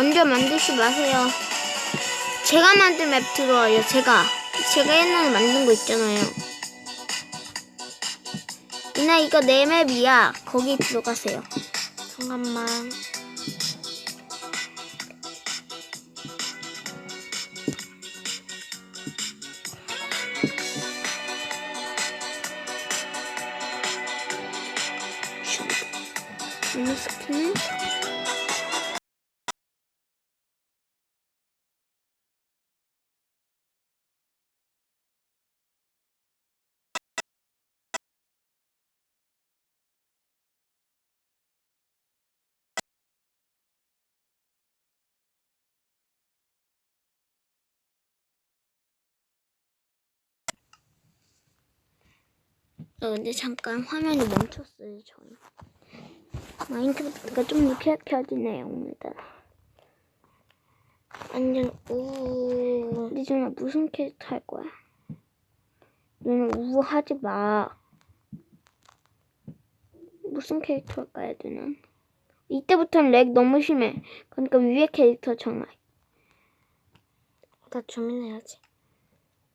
먼저 만들지 마세요. 제가 만든 맵 들어와요. 제가 제가 옛날에 만든 거 있잖아요. 이나 이거 내 맵이야. 거기 들어가세요. 잠깐만. 이 스킨 어, 근데 잠깐 화면이 멈췄어요, 저는. 마인크래프트가 좀 늦게 켜지네요, 오늘따라. 완전 우. 근데 정말 무슨 캐릭터 할 거야? 너는 우하지 마. 무슨 캐릭터 할까요, 너는? 이때부터는 렉 너무 심해. 그러니까 위에 캐릭터 정말. 나 주민해야지.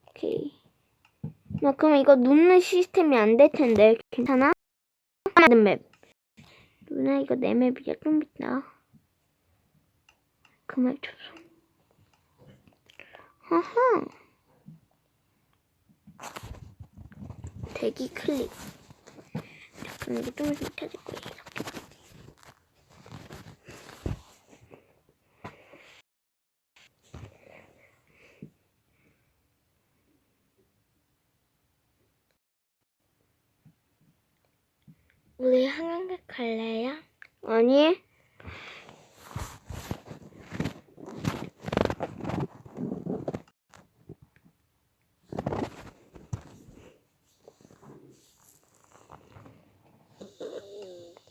오케이. 나 그럼 이거 눕는 시스템이 안 될 텐데 괜찮아? 만든 맵. 누나 이거 내 맵이야 좀 이따. 그말 줘서. 하하. 대기 클릭. 그럼 이게 좀 있으면 켜질 거예요. 우리 한강객 갈래요? 아니.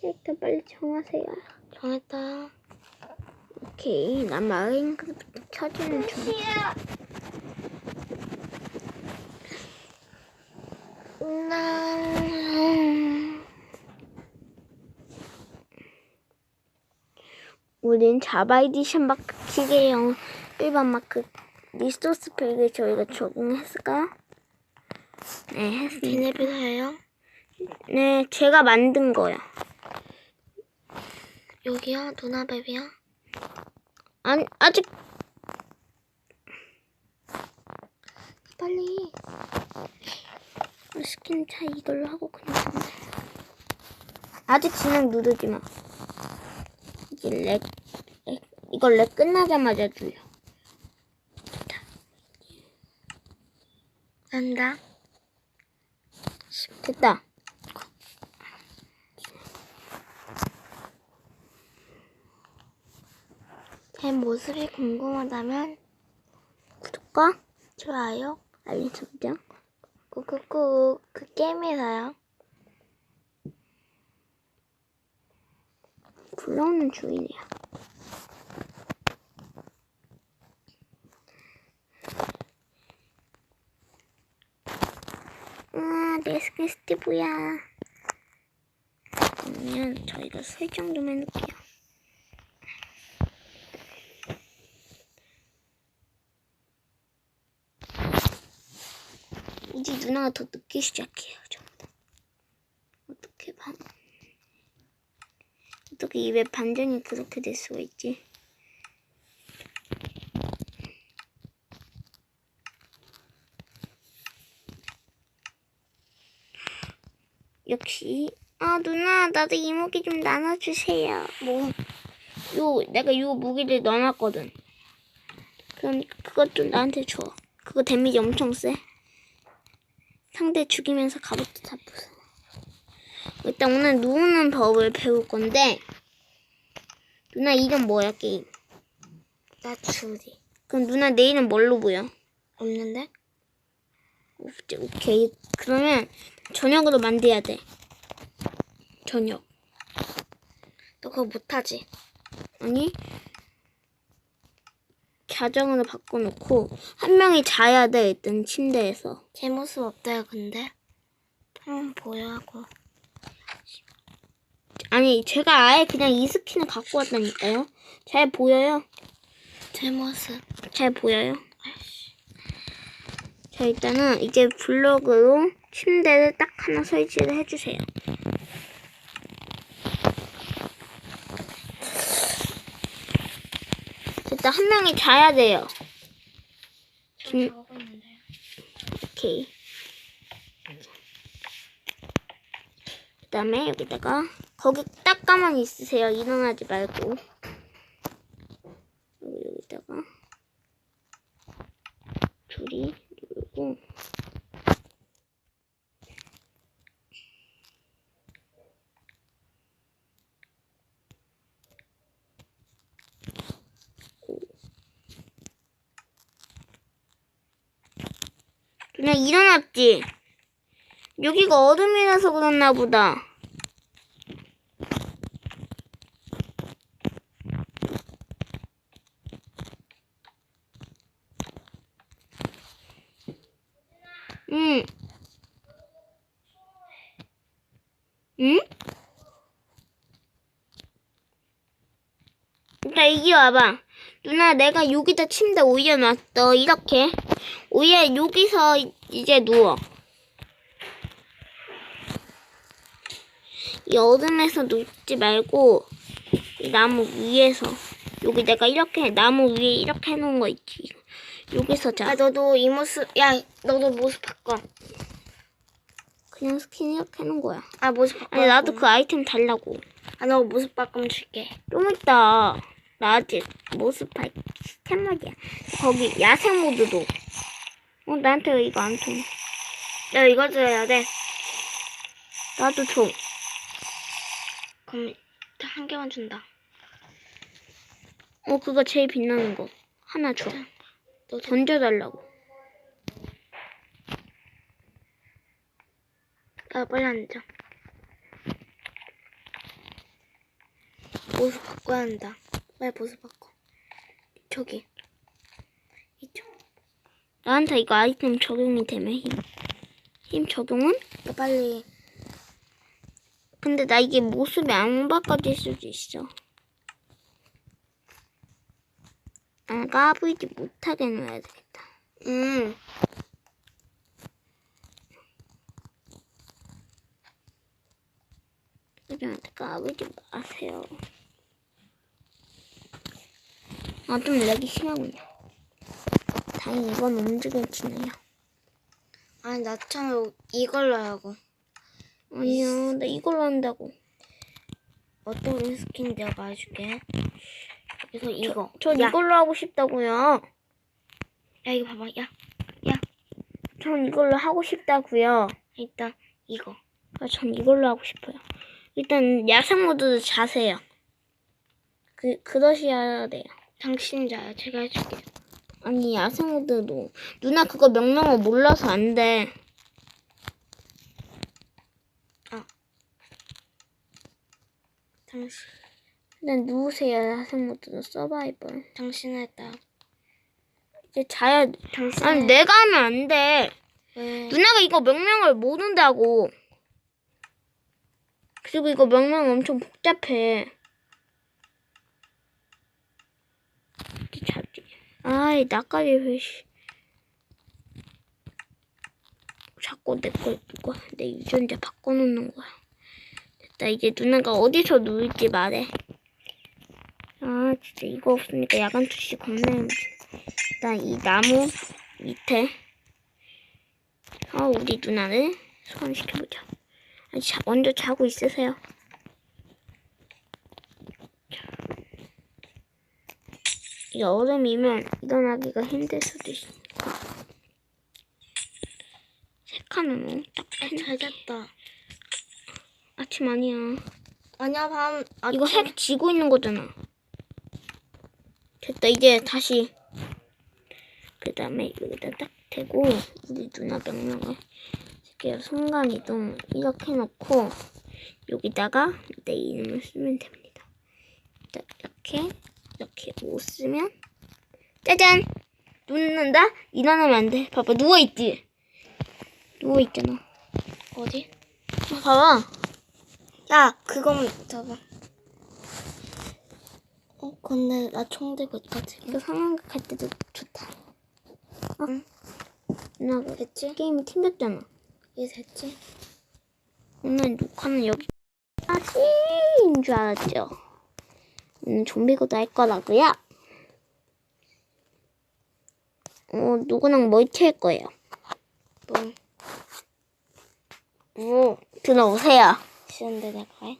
캐릭터 빨리 정하세요. 정했다. 오케이, 나 마인크래프트 켜지는 중. 나. 우린 자바 에디션 마크 기계형 일반 마크 리소스 팩에 저희가 적용했을까? 네, 했습니다. 비네비서예요? 네, 제가 만든 거야. 여기요? 누나 맵이요? 아니, 아직 빨리. 스킨 차 이걸로 하고 그냥. 아직 진행 누르지 마. 렉, 렉 이걸 렉 끝나자마자 눌려. 난다. 됐다. 제 모습이 궁금하다면 구독과 좋아요. 알림 설정. 꾹꾹꾹 그 게임에서요. 불러오는 주인이야. 아, 내 스킨 스티브야. 그러면 저희가 설정 좀 해놓을게요. 이제 누나가 더 늦게 시작해요, 저보다. 어떻게 반, 어떻게 입에 반전이 그렇게 될 수가 있지? 역시 아 누나 나도 이모기 좀 나눠주세요. 뭐 요 내가 요 무기를 넣어놨거든. 그러니까 그것 좀 나한테 줘. 그거 데미지 엄청 세. 상대 죽이면서 다 부숴. 일단 오늘 누우는 법을 배울 건데 누나 이름 뭐야 게임? 나 주디. 그럼 누나 내 이름 뭘로 보여? 없는데? 오케이, 오케이. 그러면 저녁으로 만들어야 돼. 저녁. 너 그거 못하지? 아니 가정으로 바꿔놓고 한 명이 자야 돼 일단 침대에서. 제 모습 어때요, 근데? 한번 보여 하고. 아니 제가 아예 그냥 이 스킨을 갖고 왔다니까요. 잘 보여요? 제 모습. 잘 보여요? 자 일단은 이제 블록으로 침대를 딱 하나 설치를 해주세요. 일단 한 명이 자야 돼요. 김-. 오케이. 그 다음에 여기다가 거기 딱 가만히 있으세요. 일어나지 말고. 여기 여기다가 줄이 누르고 그냥 일어났지. 여기가 어둠이라서 그렇나 보다. 응. 응? 자, 이기 와봐. 누나, 내가 여기다 침대 올려놨어. 이렇게. 위에 여기서 이제 누워. 이 어둠에서 눕지 말고 이 나무 위에서 여기 내가 이렇게 나무 위에 이렇게 해놓은 거 있지. 여기서 자. 아 너도 이 모습. 야 너도 모습 바꿔. 그냥 스킨 이렇게 해놓은 거야. 아 모습 바꿔. 아니 나도 그 아이템 달라고. 아 너 모습 바꾸면 줄게. 좀 있다. 나 아직 모습 할 시스템 말이야. 거기 야생 모드도. 어 나한테 이거 안 통. 야 이거 줘야 돼. 나도 줘. 그럼 한 개만 준다. 어 그거 제일 빛나는 거. 하나 줘. 너 던져달라고. 아, 빨리 앉아. 모습 바꿔야 한다. 빨리 모습 바꿔. 저기. 이쪽. 나한테 이거 아이템 적용이 되면 힘. 힘 적용은? 너 빨리. 근데 나 이게 모습이 안 바꿔질 수도 있어. 아, 까불지 못하게 놔야 되겠다. 음. 애들한테 까불지 마세요. 아, 좀 렉이 심하군요. 다행히 이건 움직여지네요. 아니, 나처럼 이걸로 하고. 아니야, 나 이걸로 한다고. 어떤 스킨 내가 말해줄게. 그래서 이거. 전 야, 이걸로 하고 싶다고요. 야, 이거 봐봐. 야, 전 이걸로 하고 싶다고요. 일단 이거. 아, 전 이걸로 하고 싶어요. 일단 야생 모드 자세요. 그 그러셔야 돼요. 당신 자야. 제가 해줄게. 아니 야생 모드도 누나 그거 명령어 몰라서 안 돼. 당신, 일단 누우세요 야생 모드도 서바이벌. 당신 했다. 이제 자야. 당신. 아니 내가 하면 안 돼. 왜? 누나가 이거 명령을 모른다고. 그리고 이거 명령 엄청 복잡해. 자지. 아이 나까지 왜 씨. 자꾸 내 거 누가 내 유전자 바꿔놓는 거야. 됐다 이제 누나가 어디서 누울지 말해. 아 진짜 이거 없으니까 야간 투시 겁나. 일단 이 나무 밑에 어, 우리 누나를 소환시켜보자. 아니, 자, 먼저 자고 있으세요. 얼음이면 일어나기가 힘들 수도 있으니까. 세 칸은 어, 딱 아, 잘 잤다. 아침 아니야. 아니야, 밤. 아, 이거 핵 지고 있는 거잖아. 됐다, 이제 다시. 그 다음에 여기다 딱 대고, 우리 누나 명령을. 이렇게 순간이동 이렇게 해놓고, 여기다가 내 이름을 쓰면 됩니다. 자, 이렇게, 이렇게 못 쓰면, 짜잔! 눕는다? 일어나면 안 돼. 봐봐, 누워있지? 누워있잖아. 어디? 봐봐. 야, 그거만 잡아. 어, 근데 나 총 들고 있거든. 이거 상황극 할 때도 좋다. 어? 응. 누나 그 됐지? 게임이 튕겼잖아. 이제 됐지? 오늘 녹화는 여기까지인 줄 알았죠? 오늘 좀비고도 할 거라고요? 어, 누구랑 멀티 할 거예요. 뭐, 뭐, 들어오세요. 내가 해?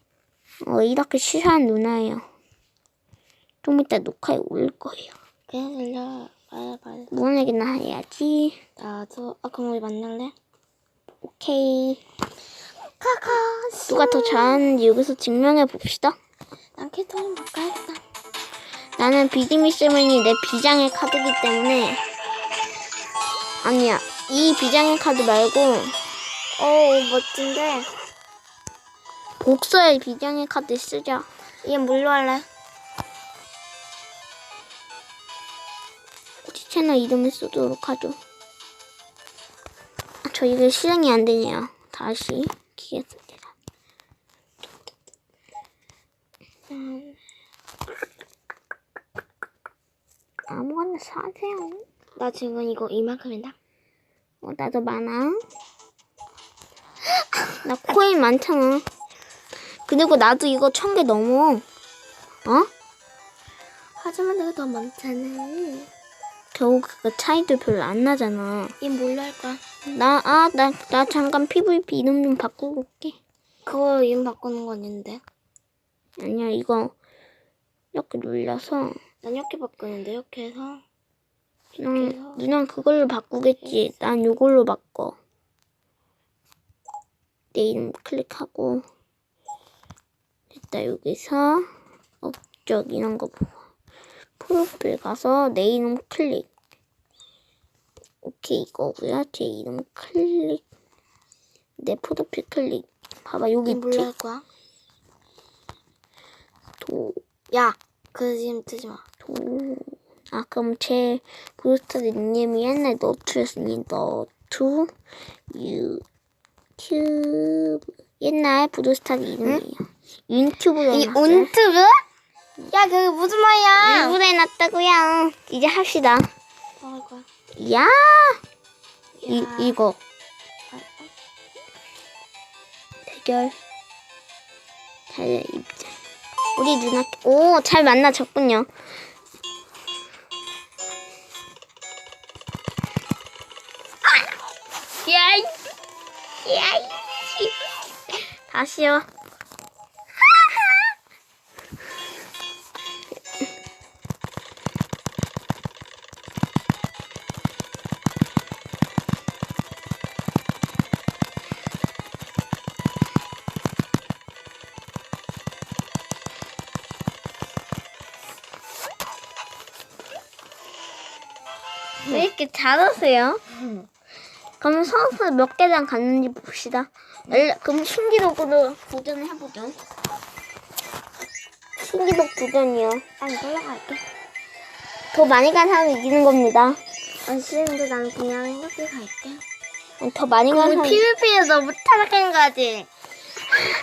어, 이렇게 시사한 누나예요. 좀 이따 녹화에 올 거예요. 그냥 들려. 빨리 빨리. 무언에게나 해야지. 나도, 아, 그럼 우리 만날래? 오케이. 카카. 누가 더 잘하는지 여기서 증명해 봅시다. 난 캐터린 바꿔야겠다. 나는 비디미 세븐이 내 비장의 카드기 때문에 아니야 이 비장의 카드 말고 오, 멋진데. 복서의 비장의 카드 쓰자 얘 뭘로 할래? 채널 이름을 쓰도록 하죠 아, 저 이거 실행이 안 되네요 다시 키겠습니다 음, 아무거나 사세요 나 지금 이거 이만큼이다. 어, 나도 많아 나 코인 많잖아 그리고 나도 이거 천 개 넘어 어? 하지만 내가 더 많잖아. 겨우 그 차이도 별로 안 나잖아. 얘 뭘로 할 거야? 나, 아, 나, 나 잠깐 PVP 이름 좀 바꾸고 올게. 그거 이름 바꾸는 건 있는데. 아니야, 이거 이렇게 눌려서 난 이렇게 바꾸는데, 이렇게 해서. 그냥 누나 그걸로 바꾸겠지. 난 이걸로 바꿔. 내 이름 클릭하고 됐다 여기서 업적 이런 거 보고 프로필 가서 내 이름 클릭. 오케이 이거고요. 제 이름 클릭. 내 프로필 클릭. 봐봐 여기 있지. 할 거야? 도 야, 그 이름 뜨지 마. 도. 아 그럼 제 브루스터 닉네임이 옛날 너투였으니 너투 유튜브 옛날 브루스터 이름이에요. 유튜브로 이 해놨어요. 온투브? 야, 그게 무슨 말이야? 유튜브로 해놨다고요. 이제 합시다. 야, 이 야. 이거 대결 잘 입자. 우리 누나 오 잘 만나졌군요. 야, 이- 야, 이- 다시요. 이렇게 잘하세요? 그럼 선수 몇 개장 갔는지 봅시다. 엘- 그럼 신기록으로 도전을 해보죠. 신기록 도전이요. 난 이걸로 갈게. 더 많이 간 사람이 이기는 겁니다. 안 싫은데 난 그냥 이렇게 갈게. 아니, 더 많이 간 사람. PVP에서 못 타락한 거지.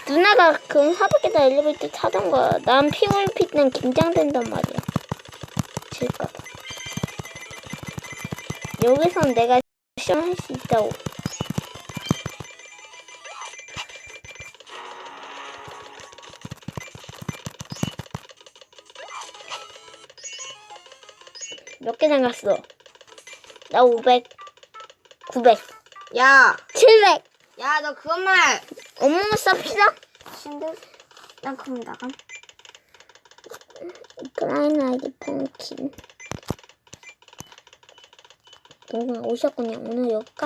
누나가 그럼 400개다 엘리베이터 타던 거야. 난 PVP 때는 긴장된단 말이야. 여기선 내가 시험 할 수 있다고. 몇 개 남았어? 나 500, 900, 야, 700. 야, 너 그것만. 어머머 쌉시다. 신들. 난 그럼 나감. 브라인 아이디 펑킨. 동생 오셨군요. 오늘 여기까지.